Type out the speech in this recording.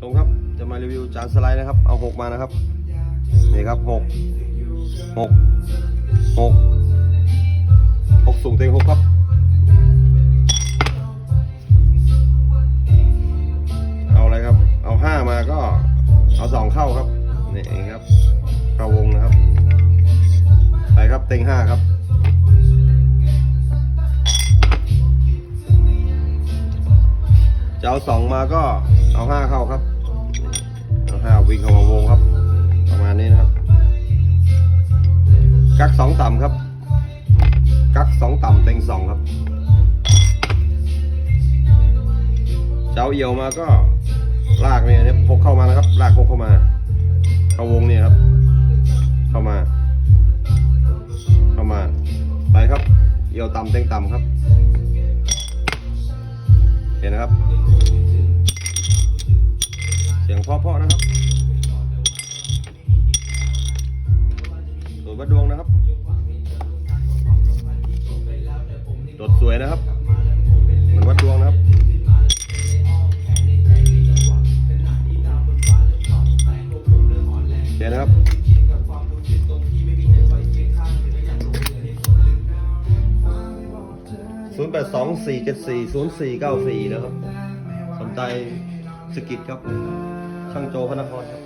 ชมครับจะมารีวิวจานสไลด์นะครับ เอาหกมานะครับนี่ครับหกหกหกหกสูงเต็งหกครับเอาอะไรครับ เอาห้ามาก็เอาสองเข้าครับนี่เองครับเข้าวงนะครับ ไปครับเต็งห้าครับจะเอาสองมาก็ เอาห้าเข้าครับ เอาห้าวิ่งเข้ามาวงครับ ประมาณนี้นะครับ กักสองต่ำครับ กักสองต่ำเต็งสองครับ เจะเอาเอี่ยวมาก็ลากเนี่ยนี่พกเข้ามานะครับ ลากพกเข้ามา เข้าวงเนี่ยครับ เข้ามา เข้ามา ไปครับ เอี่ยวต่ำเต็งต่ำครับ เห็นนะครับ งเพาะๆนะครับสวนวัดดวงนะครับดดสวยนะครับเหมือนวัดดวงนะครับเห็นนะครับศูนย์แปดสองสี่เจ็ดสี่ศูนย์สี่เก้าสี่นะครับสนใจสกิดครับ ช่างโจพระนครครับ